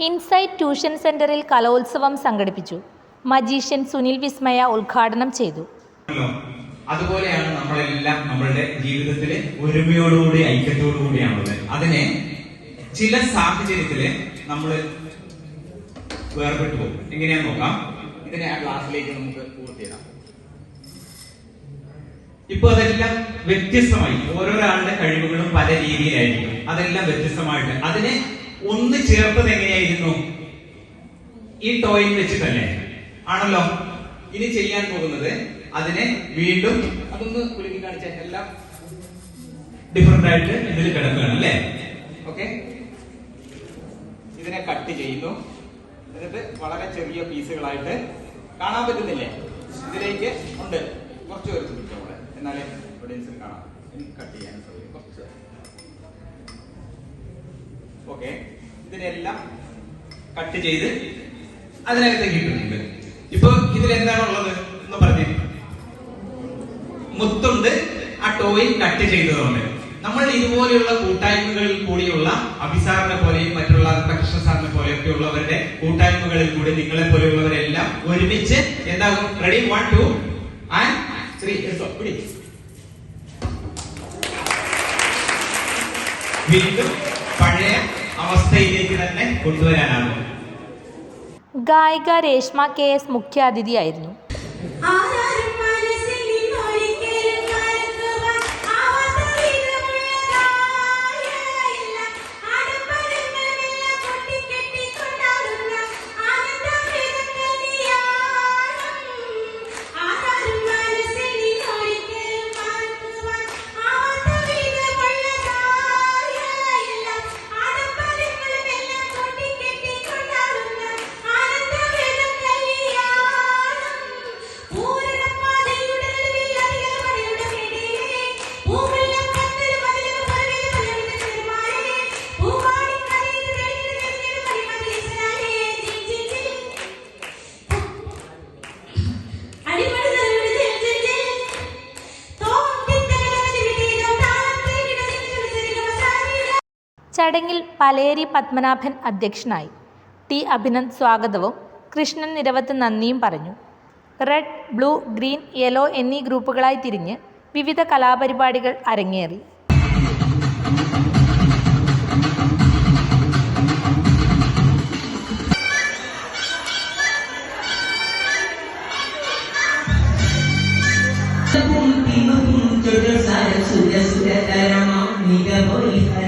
Insight tuition സെന്ററിൽ കലോത്സവം സംഘടിപ്പിച്ചു. മജീഷ്യൻ സുനിൽ വിസ്മയ ഉദ്ഘാടനം ചെയ്തു. അതുപോലെയാണ് നമ്മളെല്ലാം നമ്മളുടെ ജീവിതത്തിൽ ഒരുമയോടുകൂടി ഐക്യത്തോടുകൂടിയാണുള്ളത്. അതിനെ ചില സാഹചര്യത്തിൽ നമ്മൾ വേർപെട്ടു പോകും. എങ്ങനെയാന്ന് നോക്കാം. ഇതിനെ ആ ക്ലാസ്സിലേക്ക് നമുക്ക് പൂർത്തിയിടാം ഇപ്പൊ അതെല്ലാം വ്യത്യസ്തമായി. ഓരോരാളുടെ കഴിവുകളും പല രീതിയിലായിരിക്കും. അതെല്ലാം വ്യത്യസ്തമായിട്ട് അതിനെ ഒന്ന് ചേർത്തത് എങ്ങനെയായിരുന്നു? ഈ ടോയിൽ വെച്ചിട്ടല്ലേ? ആണല്ലോ. ഇനി ചെയ്യാൻ പോകുന്നത് അതിനെ വീണ്ടും അതൊന്ന് കുലുക്കി കാണിച്ച എല്ലാം ഡിഫറെന്റ് ആയിട്ട് ഇതിൽ കിടക്കുകയാണ് അല്ലേ? ഓക്കെ ഇതിനെ കട്ട് ചെയ്യുന്നു. എന്നിട്ട് വളരെ ചെറിയ പീസുകളായിട്ട് കാണാൻ പറ്റുന്നില്ലേ? ഇതിലേക്ക് ഉണ്ട്. കുറച്ച് പേർ പിടിക്കാം അവിടെ എന്നാലേ ഓഡിയൻസിന് കാണാം. കട്ട് ചെയ്യാൻ സൗകര്യം കുറച്ച്. ഓക്കെ ഇതിനെല്ലാം കട്ട് ചെയ്ത് അതിനകത്തേക്ക് ഇട്ടിട്ടുണ്ട്. ഇപ്പൊ ഇതിൽ എന്താണുള്ളത് എന്ന് പറഞ്ഞു. മുത്തുണ്ട് ആ ടോയിൽ കട്ട് ചെയ്തതുകൊണ്ട് നമ്മൾ ഇതുപോലെയുള്ള കൂട്ടായ്മകളിൽ കൂടിയുള്ള അഭിസാറിനെ പോലെയും മറ്റുള്ള കൃഷ്ണ സാറിനെ പോലെയൊക്കെ ഉള്ളവരുടെ കൂട്ടായ്മകളിൽ കൂടി നിങ്ങളെ പോലെയുള്ളവരെല്ലാം ഒരുമിച്ച് എന്താകും? റെഡി വൺ ടു ആൻഡ് വീണ്ടും പഴയ അവസ്ഥയിലേക്ക് തന്നെ കൊണ്ടുവരാനാകും ഗായിക രേഷ്മ കെ എസ് മുഖ്യാതിഥിയായിരുന്നു. ആരാരും ചടങ്ങിൽ പലേരി പത്മനാഭൻ അധ്യക്ഷനായി. ടി അഭിനന്ദ് സ്വാഗതവും കൃഷ്ണൻ നിരവത്ത് നന്ദിയും പറഞ്ഞു. റെഡ് ബ്ലൂ ഗ്രീൻ യെല്ലോ എന്നീ ഗ്രൂപ്പുകളായി തിരിഞ്ഞ് വിവിധ കലാപരിപാടികൾ അരങ്ങേറി. കരയുടെ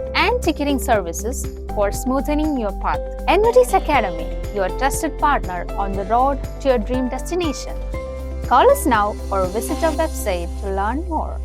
and ticketing services for smoothening your path. NVT's Academy, your trusted partner on the road to your dream destination. Call us now or visit our website to learn more.